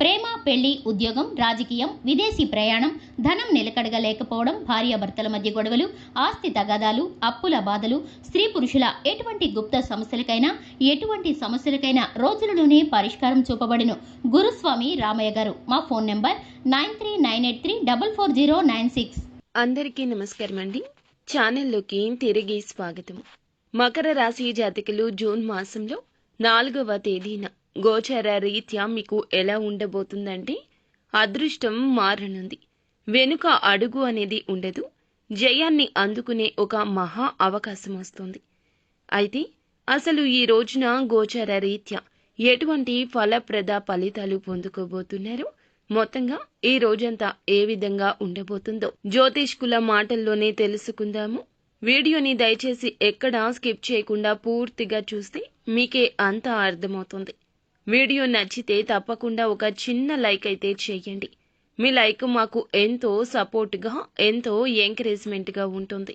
ప్రేమ పెళ్ళి ఉద్యోగం రాజకీయం విదేశీ ప్రయాణం ధనం నిలకడగా లేకపోవడం భార్యాభర్తల మధ్య గొడవలు ఆస్తి తగాదాలు అప్పుల బాధలు స్త్రీ పురుషుల ఎటువంటి గుప్త సమస్యలకైనా ఎటువంటి సమస్యలకైనా రోజులలోనే పరిష్కారం చూపబడిను. గురుస్వామి రామయ్య గారు మా phone number nine three nine eight three double four zero nine six. అందరికీ నమస్కారం అండి. ఛానల్లోకి తిరిగి స్వాగతం. మకర రాశి జాతకులు జూన్ మాసంలో నాలుగవ తేదీన గోచర రీత్యా మీకు ఎలా ఉండబోతుందంటే అదృష్టం మారనుంది. వెనుక అడుగు అనేది ఉండదు. జయాన్ని అందుకునే ఒక మహా అవకాశం వస్తుంది. అయితే అసలు ఈ రోజున గోచర రీత్యా ఎటువంటి ఫలప్రద ఫలితాలు పొందుకోబోతున్నారు మొత్తంగా ఈ రోజంతా ఏ విధంగా ఉండబోతుందో జ్యోతిష్కుల మాటల్లోనే తెలుసుకుందాము. వీడియోని దయచేసి ఎక్కడా స్కిప్ చేయకుండా పూర్తిగా చూస్తే మీకే అంతా అర్థమవుతుంది. వీడియో నచ్చితే తప్పకుండా ఒక చిన్న లైక్ అయితే చేయండి. మీ లైక్ మాకు ఎంతో సపోర్ట్గా ఎంతో ఎంకరేజ్మెంట్గా ఉంటుంది.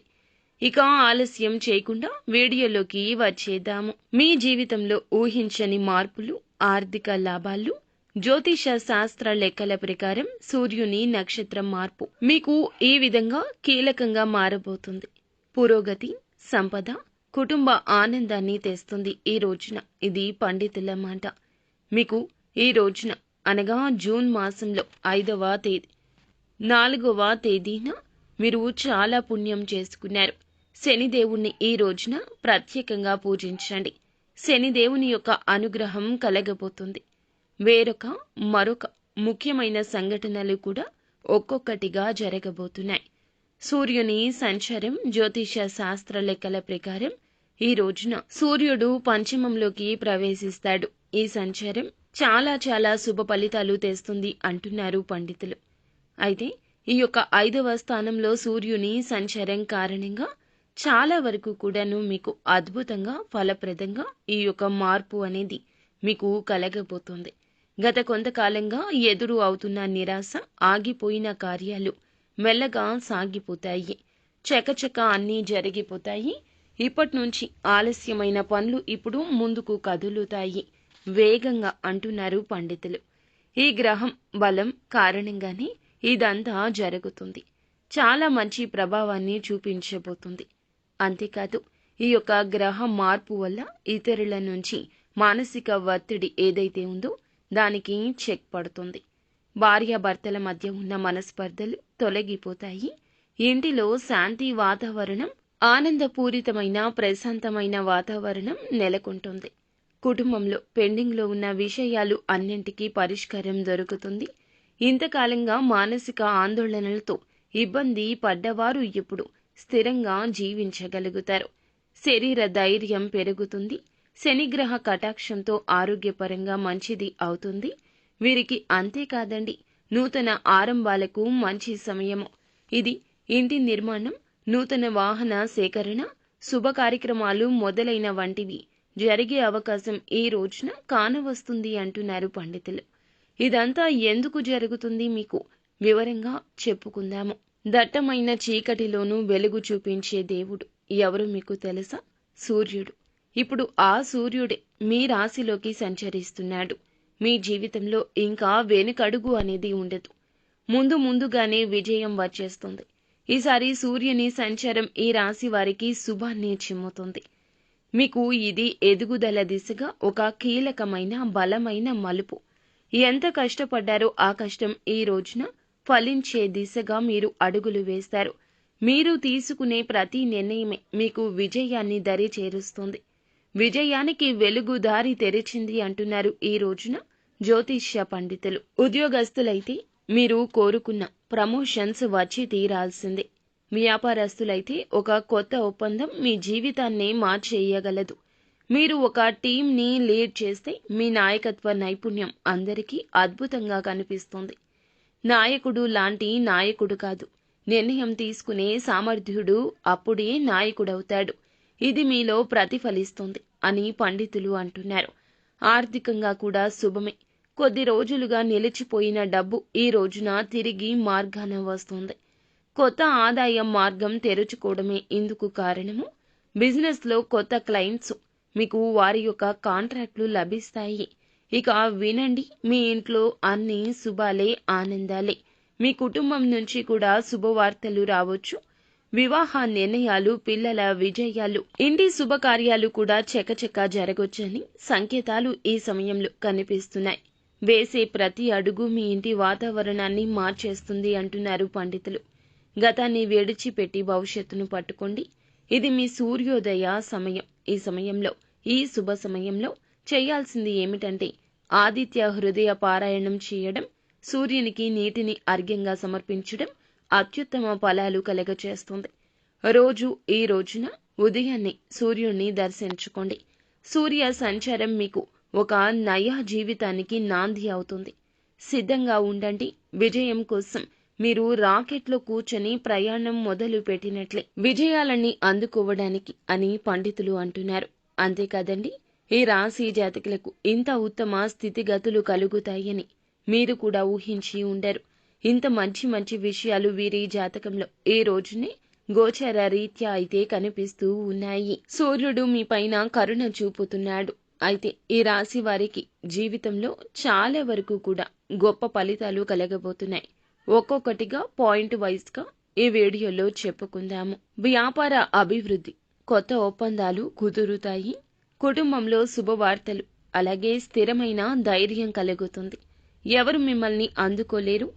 ఇక ఆలస్యం చేయకుండా వీడియోలోకి వచ్చేద్దాము. మీ జీవితంలో ఊహించని మార్పులు ఆర్థిక లాభాలు జ్యోతిష శాస్త్ర లెక్కల ప్రకారం సూర్యుని నక్షత్రం మార్పు మీకు ఈ విధంగా కీలకంగా మారబోతుంది. పురోగతి సంపద కుటుంబ ఆనందాన్ని తెస్తుంది ఈ రోజున. ఇది పండితుల మాట. మీకు ఈ రోజున అనగా జూన్ మాసంలో ఐదవ తేదీ నాలుగవ తేదీన మీరు చాలా పుణ్యం చేసుకున్నారు. శనిదేవుణ్ణి ఈ రోజున ప్రత్యేకంగా పూజించండి. శనిదేవుని యొక్క అనుగ్రహం కలగబోతుంది. వేరొక మరొక ముఖ్యమైన సంఘటనలు కూడా ఒక్కొక్కటిగా జరగబోతున్నాయి. సూర్యుని సంచారం జ్యోతిష శాస్త్ర లెక్కల ప్రకారం ఈ రోజున సూర్యుడు పంచమంలోకి ప్రవేశిస్తాడు. ఈ సంచారం చాలా చాలా శుభ ఫలితాలు తెస్తుంది అంటున్నారు పండితులు. అయితే ఈ యొక్క ఐదవ స్థానంలో సూర్యుని సంచారం కారణంగా చాలా వరకు కూడాను మీకు అద్భుతంగా ఫలప్రదంగా ఈ యొక్క మార్పు అనేది మీకు కలగబోతుంది. గత కొంతకాలంగా ఎదురు అవుతున్న నిరాశ ఆగిపోయిన కార్యాలు మెల్లగా సాగిపోతాయి. చకచక అన్నీ జరిగిపోతాయి. ఇప్పటి నుంచి ఆలస్యమైన పనులు ఇప్పుడు ముందుకు కదులుతాయి. వేగంగా అంటున్నారు పండితులు. ఈ గ్రహం బలం కారణంగానే ఇదంతా జరుగుతుంది. చాలా మంచి ప్రభావాన్ని చూపించబోతుంది. అంతేకాదు ఈ యొక్క గ్రహ మార్పు వల్ల ఇతరుల నుంచి మానసిక ఒత్తిడి ఏదైతే ఉందో దానికి చెక్ పడుతుంది. భార్యాభర్తల మధ్య ఉన్న మనస్పర్ధలు తొలగిపోతాయి. ఇంటిలో శాంతి వాతావరణం ఆనందపూరితమైన ప్రశాంతమైన వాతావరణం నెలకొంటుంది. కుటుంబంలో పెండింగ్లో ఉన్న విషయాలు అన్నింటికీ పరిష్కారం దొరుకుతుంది. ఇంతకాలంగా మానసిక ఆందోళనలతో ఇబ్బంది పడ్డవారు ఇప్పుడు స్థిరంగా జీవించగలుగుతారు. శరీర ధైర్యం పెరుగుతుంది. శనిగ్రహ కటాక్షంతో ఆరోగ్యపరంగా మంచిది అవుతుంది. వీరికి అంతేకాదండి నూతన ఆరంభాలకు మంచి సమయము. ఇది ఇంటి నిర్మాణం నూతన వాహన సేకరణ శుభ కార్యక్రమాలు మొదలైన వంటివి. జరిగే అవకాశం ఈ రోజున కానవస్తుంది అంటున్నారు పండితులు. ఇదంతా ఎందుకు జరుగుతుంది మీకు? వివరంగా చెప్పుకుందాము. దట్టమైన చీకటిలోనూ వెలుగు చూపించే దేవుడు ఎవరు మీకు తెలుసా? సూర్యుడు. ఇప్పుడు ఆ సూర్యుడే మీ రాశిలోకి సంచరిస్తున్నాడు. మీ జీవితంలో ఇంకా వెనుకడుగు అనేది ఉండదు. ముందు ముందుగానే విజయం వచ్చేస్తుంది. ఈసారి సూర్యుని సంచారం ఈ రాశి వారికి శుభాన్ని చిమ్ముతుంది. మీకు ఇది ఎదుగుదల దిశగా ఒక కీలకమైన బలమైన మలుపు. ఎంత కష్టపడ్డారో ఆ కష్టం ఈ రోజున ఫలించే దిశగా మీరు అడుగులు వేస్తారు. మీరు తీసుకునే ప్రతి నిర్ణయమే మీకు విజయాన్ని దరి చేరుస్తుంది విజయానికి వెలుగు దారి తెరిచింది అంటున్నారు ఈ రోజున జ్యోతిష్య పండితులు. ఉద్యోగస్తులైతే మీరు కోరుకున్న ప్రమోషన్స్ వచ్చి తీరాల్సిందే. వ్యాపారస్తులైతే ఒక కొత్త ఒప్పందం మీ జీవితాన్నే మార్చేయగలదు. మీరు ఒక టీంని లీడ్ చేస్తే మీ నాయకత్వ నైపుణ్యం అందరికీ అద్భుతంగా కనిపిస్తుంది. నాయకుడు లాంటి నాయకుడు కాదు. నిర్ణయం తీసుకునే సామర్థ్యుడు అప్పుడే నాయకుడవుతాడు. ఇది మీలో ప్రతిఫలిస్తుంది అని పండితులు అంటున్నారు. ఆర్థికంగా కూడా శుభమే. కొద్ది రోజులుగా నిలిచిపోయిన డబ్బు ఈ రోజున తిరిగి మార్గాన వస్తుంది. కొత్త ఆదాయం మార్గం తెరుచుకోవడమే ఇందుకు కారణము. బిజినెస్లో కొత్త క్లయింట్స్ మీకు వారి యొక్క కాంట్రాక్ట్లు లభిస్తాయి. ఇక వినండి మీ ఇంట్లో అన్ని శుభాలే ఆనందాలే. మీ కుటుంబం నుంచి కూడా శుభవార్తలు రావచ్చు. వివాహ నిర్ణయాలు పిల్లల విజయాలు ఇంటి శుభకార్యాలు కూడా చకచక జరగొచ్చని సంకేతాలు ఈ సమయంలో కనిపిస్తున్నాయి. వేసే ప్రతి అడుగు మీ ఇంటి వాతావరణాన్ని మార్చేస్తుంది అంటున్నారు పండితులు. గతాన్ని విడిచిపెట్టి భవిష్యత్తును పట్టుకోండి. ఇది మీ సూర్యోదయ సమయం. ఈ సమయంలో ఈ శుభ సమయంలో చేయాల్సింది ఏమిటంటే ఆదిత్య హృదయ పారాయణం చేయడం సూర్యునికి నీటిని అర్ఘ్యంగా సమర్పించడం అత్యుత్తమ ఫలాలు కలగచేస్తుంది. రోజు ఈ రోజున ఉదయాన్నే సూర్యుణ్ణి దర్శించుకోండి. సూర్య సంచారం మీకు ఒక నయా జీవితానికి నాంది అవుతుంది. సిద్ధంగా ఉండండి. విజయం కోసం మీరు రాకెట్లో కూర్చొని ప్రయాణం మొదలు పెట్టినట్లే విజయాలన్నీ అందుకోవడానికి అని పండితులు అంటున్నారు. అంతేకాదండి ఈ రాశి జాతకులకు ఇంత ఉత్తమ స్థితిగతులు కలుగుతాయని మీరు కూడా ఊహించి ఉండరు. ఇంత మంచి మంచి విషయాలు వీరి జాతకంలో ఈ రోజునే గోచర రీత్యా అయితే కనిపిస్తూ ఉన్నాయి. సూర్యుడు మీ పైన కరుణ చూపుతున్నాడు. అయితే ఈ రాశి వారికి జీవితంలో చాలా వరకు కూడా గొప్ప ఫలితాలు కలగబోతున్నాయి. ఒక్కొక్కటిగా పాయింట్ వైజ్గా ఈ వీడియోలో చెప్పుకుందాము. వ్యాపార అభివృద్ధి. కొత్త ఒప్పందాలు కుదురుతాయి. కుటుంబంలో శుభవార్తలు అలాగే స్థిరమైన ధైర్యం కలుగుతుంది. ఎవరు మిమ్మల్ని అందుకోలేరు?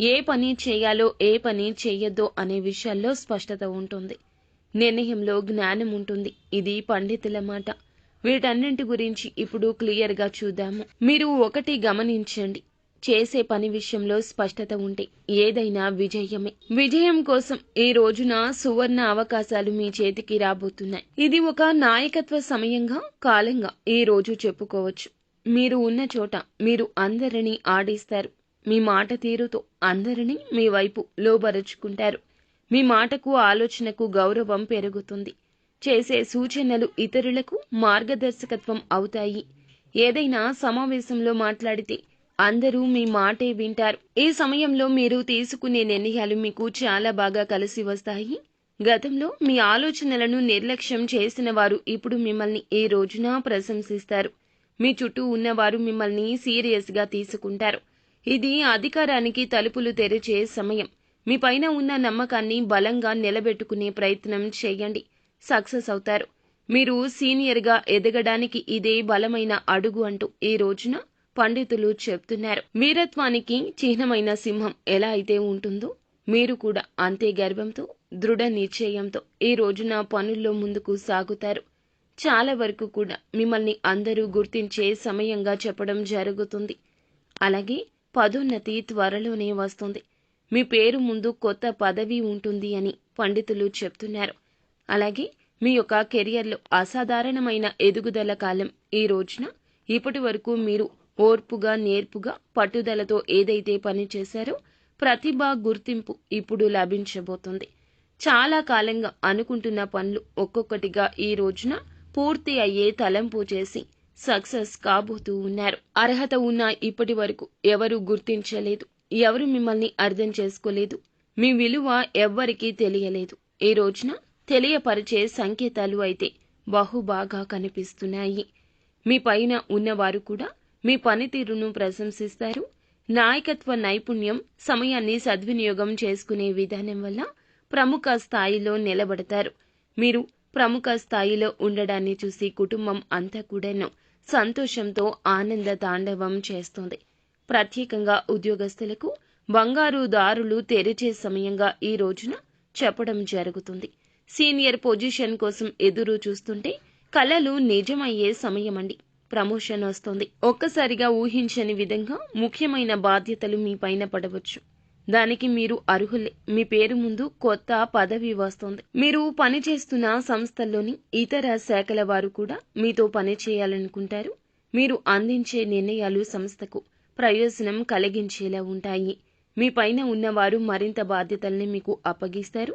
ఏ పని చేయాలో ఏ పని చేయొద్దో అనే విషయాల్లో స్పష్టత ఉంటుంది. నిర్ణయంలో జ్ఞానం ఉంటుంది. ఇది పండితుల మాట. వీటన్నింటి గురించి ఇప్పుడు క్లియర్గా చూద్దాము. మీరు ఒకటి గమనించండి. చేసే పని విషయంలో స్పష్టత ఉంటే ఏదైనా విజయమే. విజయం కోసం ఈ రోజున సువర్ణ అవకాశాలు మీ చేతికి రాబోతున్నాయి. ఇది ఒక నాయకత్వ సమయంగా కాలంగా ఈ రోజు చెప్పుకోవచ్చు. మీరు ఉన్న చోట మీరు అందరినీ ఆడిస్తారు. మీ మాట తీరుతో అందరినీ మీ వైపు లోబరుచుకుంటారు. మీ మాటకు ఆలోచనకు గౌరవం పెరుగుతుంది. చేసే సూచనలు ఇతరులకు మార్గదర్శకత్వం అవుతాయి. ఏదైనా సమావేశంలో మాట్లాడితే అందరూ మీ మాటే వింటారు. ఈ సమయంలో మీరు తీసుకునే నిర్ణయాలు మీకు చాలా బాగా కలిసి వస్తాయి. గతంలో మీ ఆలోచనలను నిర్లక్ష్యం చేసిన వారు ఇప్పుడు మిమ్మల్ని ఈ రోజున ప్రశంసిస్తారు. మీ చుట్టూ ఉన్నవారు మిమ్మల్ని సీరియస్గా తీసుకుంటారు. ఇది అధికారానికి తలుపులు తెరిచే సమయం. మీ పైన ఉన్న నమ్మకాన్ని బలంగా నిలబెట్టుకునే ప్రయత్నం చేయండి. సక్సెస్ అవుతారు. మీరు సీనియర్గా ఎదగడానికి ఇదే బలమైన అడుగు అంటూ ఈ రోజున పండితులు చెప్తున్నారు. వీరత్వానికి చిహ్నమైన సింహం ఎలా అయితే ఉంటుందో మీరు కూడా అంతే గర్వంతో దృఢ నిశ్చయంతో ఈ రోజున పనుల్లో ముందుకు సాగుతారు. చాలా వరకు కూడా మిమ్మల్ని అందరూ గుర్తించే సమయంగా చెప్పడం జరుగుతుంది. అలాగే పదోన్నతి త్వరలోనే వస్తుంది. మీ పేరు ముందు కొత్త పదవి ఉంటుంది అని పండితులు చెప్తున్నారు. అలాగే మీ యొక్క కెరియర్లో అసాధారణమైన ఎదుగుదల కాలం ఈ రోజున ఇప్పటి వరకు మీరు ఓర్పుగా నేర్పుగా పట్టుదలతో ఏదైతే పని చేశారో ప్రతిభ గుర్తింపు ఇప్పుడు లభించబోతుంది. చాలా కాలంగా అనుకుంటున్న పనులు ఒక్కొక్కటిగా ఈ రోజున పూర్తి అయ్యే తలంపు చేసి సక్సెస్ కాబోతూ ఉన్నారు. అర్హత ఉన్న ఇప్పటి వరకు ఎవరు గుర్తించలేదు ఎవరు మిమ్మల్ని అర్థం చేసుకోలేదు మీ విలువ ఎవ్వరికీ తెలియలేదు. ఈ రోజున తెలియపరిచే సంకేతాలు అయితే బహుబాగా కనిపిస్తున్నాయి. మీ పైన ఉన్నవారు కూడా మీ పనితీరును ప్రశంసిస్తారు. నాయకత్వ నైపుణ్యం సమయాన్ని సద్వినియోగం చేసుకునే విధానం వల్ల ప్రముఖ స్థాయిలో నిలబడతారు. మీరు ప్రముఖ స్థాయిలో ఉండడాన్ని చూసి కుటుంబం అంతా కూడాను సంతోషంతో ఆనంద తాండవం చేస్తుంది. ప్రత్యేకంగా ఉద్యోగస్తులకు బంగారు దారులు తెరిచే సమయంగా ఈ రోజున చెప్పడం జరుగుతుంది. సీనియర్ పొజిషన్ కోసం ఎదురు చూస్తుంటే కలలు నిజమయ్యే సమయమండి. ప్రమోషన్ వస్తుంది. ఒక్కసారిగా ఊహించని విధంగా ముఖ్యమైన బాధ్యతలు మీ పైన పడవచ్చు. దానికి మీరు అర్హులే. మీ పేరు ముందు కొత్త పదవి వస్తుంది. మీరు పనిచేస్తున్న సంస్థల్లోని ఇతర శాఖల వారు కూడా మీతో పని చేయాలనుకుంటారు. మీరు అందించే నిర్ణయాలు సంస్థకు ప్రయోజనం కలిగించేలా ఉంటాయి. మీ పైన ఉన్నవారు మరింత బాధ్యతల్ని మీకు అప్పగిస్తారు.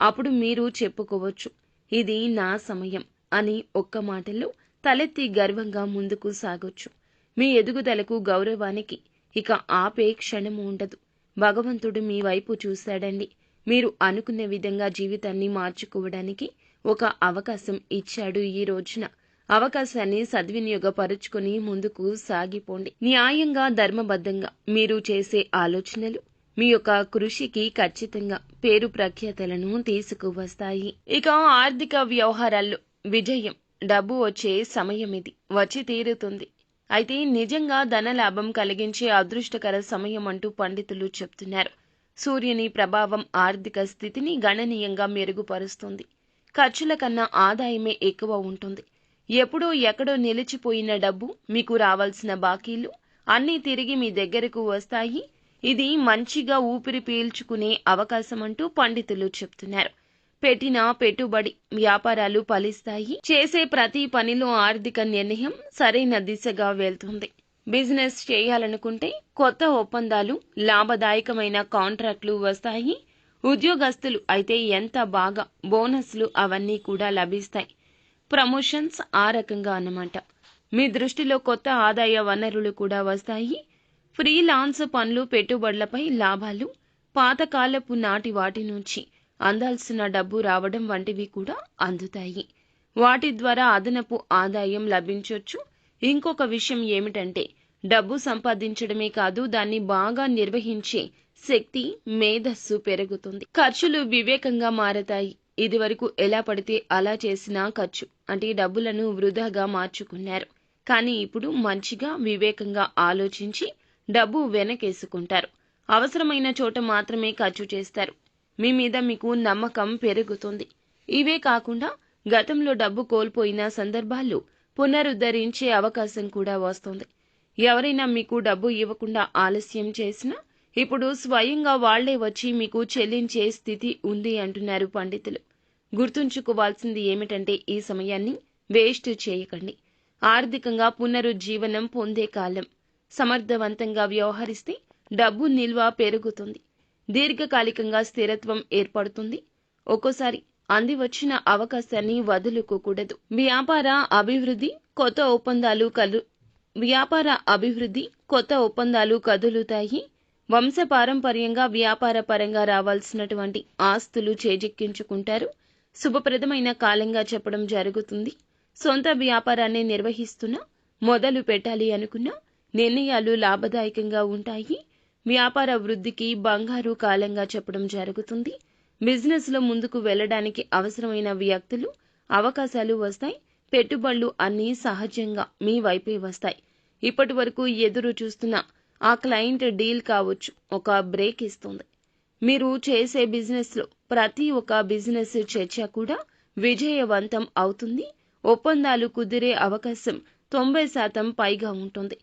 అప్పుడు మీరు చెప్పుకోవచ్చు ఇది నా సమయం అని ఒక్క మాటలో తలెత్తి గర్వంగా ముందుకు సాగొచ్చు. మీ ఎదుగుదలకు గౌరవానికి ఇక ఆపే క్షణము ఉండదు. భగవంతుడు మీ వైపు చూశాడండి. మీరు అనుకున్న విధంగా జీవితాన్ని మార్చుకోవడానికి ఒక అవకాశం ఇచ్చాడు ఈ రోజున. అవకాశాన్ని సద్వినియోగపరుచుకుని ముందుకు సాగిపోండి. న్యాయంగా ధర్మబద్ధంగా మీరు చేసే ఆలోచనలు మీ యొక్క కృషికి ఖచ్చితంగా పేరు ప్రఖ్యాతలను తీసుకువస్తాయి. ఇక ఆర్థిక వ్యవహారాల్లో విజయం డబ్బు వచ్చే సమయం ఇది వచ్చి తీరుతుంది. అయితే నిజంగా ధన లాభం కలిగించే అదృష్టకర సమయం అంటూ పండితులు చెప్తున్నారు. సూర్యుని ప్రభావం ఆర్థిక స్థితిని గణనీయంగా మెరుగుపరుస్తుంది. ఖర్చుల కన్నా ఆదాయమే ఎక్కువ ఉంటుంది. ఎప్పుడో ఎక్కడో నిలిచిపోయిన డబ్బు మీకు రావాల్సిన బాకీలు అన్నీ తిరిగి మీ దగ్గరకు వస్తాయి. ఇది మంచిగా ఊపిరి పీల్చుకునే అవకాశం అంటూ పండితులు చెప్తున్నారు. పెట్టిన పెట్టుబడి వ్యాపారాలు ఫలిస్తాయి. చేసే ప్రతి పనిలో ఆర్థిక నిర్ణయం సరైన దిశగా వెళ్తుంది. బిజినెస్ చేయాలనుకుంటే కొత్త ఒప్పందాలు లాభదాయకమైన కాంట్రాక్ట్లు వస్తాయి. ఉద్యోగస్తులు అయితే ఎంత బాగా బోనస్లు అవన్నీ కూడా లభిస్తాయి. ప్రమోషన్స్ ఆ రకంగా అన్నమాట. మీ దృష్టిలో కొత్త ఆదాయ వనరులు కూడా వస్తాయి. ఫ్రీలాన్స్ పనులు పెట్టుబడులపై లాభాలు పాతకాలపు నాటి వాటి నుంచి అందాల్సిన డబ్బు రావడం వంటివి కూడా అందుతాయి. వాటి ద్వారా అదనపు ఆదాయం లభించొచ్చు. ఇంకొక విషయం ఏమిటంటే డబ్బు సంపాదించడమే కాదు దాన్ని బాగా నిర్వహించే శక్తి మేధస్సు పెరుగుతుంది. ఖర్చులు వివేకంగా మారతాయి. ఇదివరకు ఎలా పడితే అలా చేసినా ఖర్చు అంటే డబ్బులను వృధాగా మార్చుకున్నారు. కానీ ఇప్పుడు మంచిగా వివేకంగా ఆలోచించి డబ్బు వెనకేసుకుంటారు. అవసరమైన చోట మాత్రమే ఖర్చు చేస్తారు. మీ మీద మీకు నమ్మకం పెరుగుతుంది. ఇవే కాకుండా గతంలో డబ్బు కోల్పోయిన సందర్భాల్లో పునరుద్ధరించే అవకాశం కూడా వస్తుంది. ఎవరైనా మీకు డబ్బు ఇవ్వకుండా ఆలస్యం చేసినా ఇప్పుడు స్వయంగా వాళ్ళే వచ్చి మీకు చెల్లించే స్థితి ఉంది అంటున్నారు పండితులు. గుర్తుంచుకోవాల్సింది ఏమిటంటే ఈ సమయాన్ని వేస్ట్ చేయకండి. ఆర్థికంగా పునరుజ్జీవనం పొందే కాలం. సమర్థవంతంగా వ్యవహరిస్తే డబ్బు నిల్వ పెరుగుతుంది. దీర్ఘకాలికంగా స్థిరత్వం ఏర్పడుతుంది. ఒక్కోసారి అంది వచ్చిన అవకాశాన్ని వదులుకోకూడదు. వ్యాపార అభివృద్ధి కొత్త ఒప్పందాలు కలు వ్యాపార అభివృద్ధి కొత్త ఒప్పందాలు కదులుతాయి. వంశపారంపర్యంగా వ్యాపార పరంగా రావాల్సినటువంటి ఆస్తులు చేజిక్కించుకుంటారు. శుభప్రదమైన కాలంగా చెప్పడం జరుగుతుంది. సొంత వ్యాపారాన్ని నిర్వహిస్తున్నా మొదలు పెట్టాలి అనుకున్నా నిర్ణయాలు లాభదాయకంగా ఉంటాయి. వ్యాపార వృద్ధికి బంగారు కాలంగా చెప్పడం జరుగుతుంది. బిజినెస్లో ముందుకు వెళ్ళడానికి అవసరమైన వ్యక్తులు అవకాశాలు వస్తాయి. పెట్టుబడులు అన్నీ సహజంగా మీ వైపే వస్తాయి. ఇప్పటి వరకు ఎదురు చూస్తున్న ఆ క్లయింట్ డీల్ కావచ్చు ఒక బ్రేక్ ఇస్తుంది. మీరు చేసే బిజినెస్లో ప్రతి ఒక్క బిజినెస్ చర్చ కూడా విజయవంతం అవుతుంది. ఒప్పందాలు కుదిరే అవకాశం తొంభై శాతం పైగా ఉంటుంది.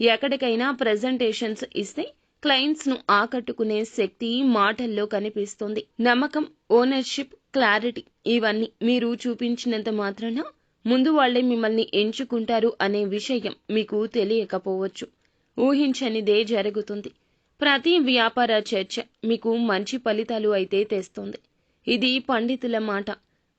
ఎక్కడికైనా ప్రజెంటేషన్స్ ఇస్తే క్లయింట్స్ను ఆకట్టుకునే శక్తి మాటల్లో కనిపిస్తుంది. నమ్మకం ఓనర్షిప్ క్లారిటీ ఇవన్నీ మీరు చూపించినంత మాత్రాన ముందు వాళ్ళే మిమ్మల్ని ఎంచుకుంటారు అనే విషయం మీకు తెలియకపోవచ్చు. ఊహించనిదే జరుగుతుంది. ప్రతి వ్యాపార చర్చ మీకు మంచి ఫలితాలు అయితే తెస్తుంది. ఇది పండితుల మాట.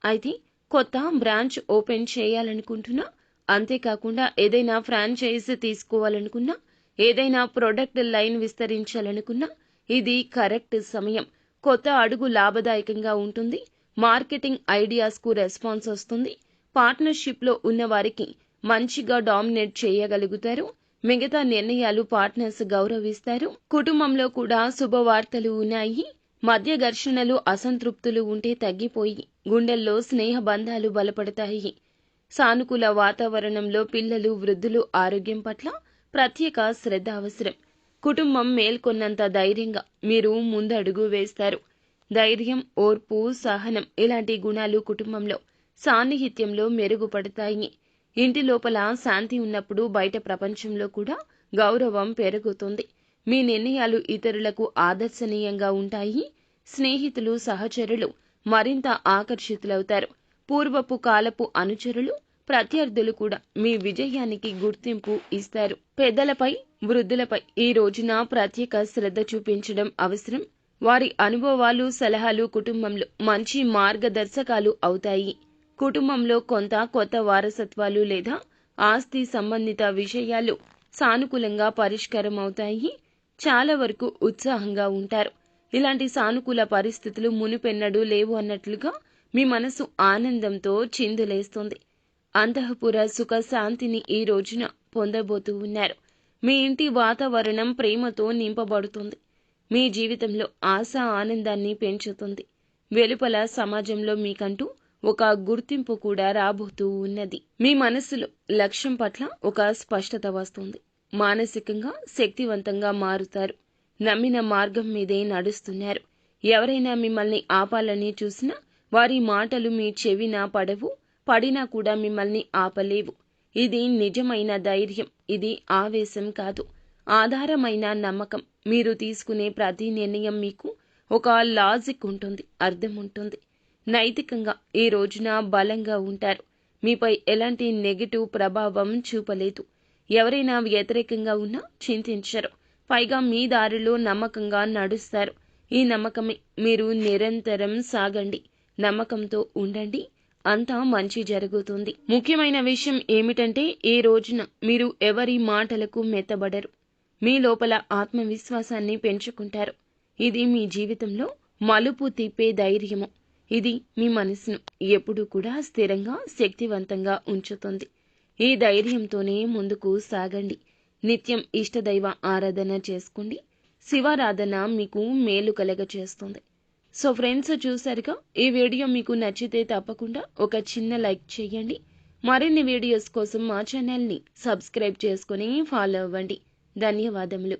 అయితే కొత్త బ్రాంచ్ ఓపెన్ చేయాలనుకుంటున్నా అంతేకాకుండా ఏదైనా ఫ్రాంచైజ్ తీసుకోవాలనుకున్నా ఏదైనా ప్రొడక్ట్ లైన్ విస్తరించాలనుకున్నా ఇది కరెక్ట్ సమయం. కొత్త అడుగు లాభదాయకంగా ఉంటుంది మార్కెటింగ్ ఐడియాస్కు రెస్పాన్స్ వస్తుంది పార్ట్నర్షిప్లో ఉన్నవారికి మంచిగా డామినేట్ చేయగలుగుతారు మిగతా నిర్ణయాలు పార్ట్నర్స్ గౌరవిస్తారు. కుటుంబంలో కూడా శుభవార్తలు ఉన్నాయి మధ్య ఘర్షణలు అసంతృప్తులు ఉంటే తగ్గిపోయి గుండెల్లో స్నేహ బంధాలు బలపడతాయి. సానుకూల వాతావరణంలో పిల్లలు వృద్ధులు ఆరోగ్యం పట్ల ప్రత్యేక శ్రద్ధ అవసరం. కుటుంబం మేల్కొన్నంత ధైర్యంగా మీరు ముందడుగు వేస్తారు. ధైర్యం ఓర్పు సహనం ఇలాంటి గుణాలు కుటుంబంలో సాన్నిహిత్యంలో మెరుగుపడతాయి. ఇంటి లోపల శాంతి ఉన్నప్పుడు బయట ప్రపంచంలో కూడా గౌరవం పెరుగుతుంది. మీ నిర్ణయాలు ఇతరులకు ఆదర్శనీయంగా ఉంటాయి. స్నేహితులు సహచరులు మరింత ఆకర్షితులవుతారు. పూర్వపు కాలపు అనుచరులు ప్రత్యర్థులు కూడా మీ విజయానికి గుర్తింపు ఇస్తారు. పెద్దలపై వృద్ధులపై ఈ రోజున ప్రత్యేక శ్రద్ధ చూపించడం అవసరం. వారి అనుభవాలు సలహాలు కుటుంబంలో మంచి మార్గదర్శకాలు అవుతాయి. కుటుంబంలో కొంత కొత్త వారసత్వాలు లేదా ఆస్తి సంబంధిత విషయాలు సానుకూలంగా పరిష్కారం అవుతాయి చాలా వరకు ఉత్సాహంగా ఉంటారు. ఇలాంటి సానుకూల పరిస్థితులు మునుపెన్నడూ లేవు అన్నట్లుగా మీ మనసు ఆనందంతో చిందులేస్తుంది. అంతఃపుర సుఖ శాంతిని ఈ రోజున పొందబోతూ ఉన్నారు. మీ ఇంటి వాతావరణం ప్రేమతో నింపబడుతుంది. మీ జీవితంలో ఆశ ఆనందాన్ని పెంచుతుంది. వెలుపల సమాజంలో మీకంటూ ఒక గుర్తింపు కూడా రాబోతూ ఉన్నది. మీ మనసులో లక్ష్యం పట్ల ఒక స్పష్టత వస్తుంది. మానసికంగా శక్తివంతంగా మారుతారు. నమ్మిన మార్గం మీదే నడుస్తున్నారు. ఎవరైనా మిమ్మల్ని ఆపాలని చూసినా వారి మాటలు మీ చెవిన పడవు పడినా కూడా మిమ్మల్ని ఆపలేవు. ఇది నిజమైన ధైర్యం ఇది ఆవేశం కాదు. ఆధారమైన నమ్మకం. మీరు తీసుకునే ప్రతి నిర్ణయం మీకు ఒక లాజిక్ ఉంటుంది అర్థం ఉంటుంది. నైతికంగా ఈ రోజున బలంగా ఉంటారు. మీపై ఎలాంటి నెగిటివ్ ప్రభావం చూపలేదు. ఎవరైనా వ్యతిరేకంగా ఉన్నా చింతించరు. పైగా మీ దారిలో నమ్మకంగా నడుస్తారు. ఈ నమ్మకమే మీరు నిరంతరం సాగండి. నమ్మకంతో ఉండండి అంతా మంచి జరుగుతుంది. ముఖ్యమైన విషయం ఏమిటంటే ఈ రోజున మీరు ఎవరి మాటలకు మెత్తబడరు. మీ లోపల ఆత్మవిశ్వాసాన్ని పెంచుకుంటారు. ఇది మీ జీవితంలో మలుపు తిప్పే ధైర్యము. ఇది మీ మనసును ఎప్పుడూ కూడా స్థిరంగా శక్తివంతంగా ఉంచుతుంది. ఈ ధైర్యంతోనే ముందుకు సాగండి. నిత్యం ఇష్టదైవ ఆరాధన చేసుకోండి. శివారాధన మీకు మేలు కలగ చేస్తుంది సో ఫ్రెండ్స్ చూసారుగా ఈ వీడియో మీకు నచ్చితే తప్పకుండా ఒక చిన్న లైక్ చేయండి. మరిన్ని వీడియోస్ కోసం మా ఛానల్ని సబ్స్క్రైబ్ చేసుకుని ఫాలో అవ్వండి. ధన్యవాదములు.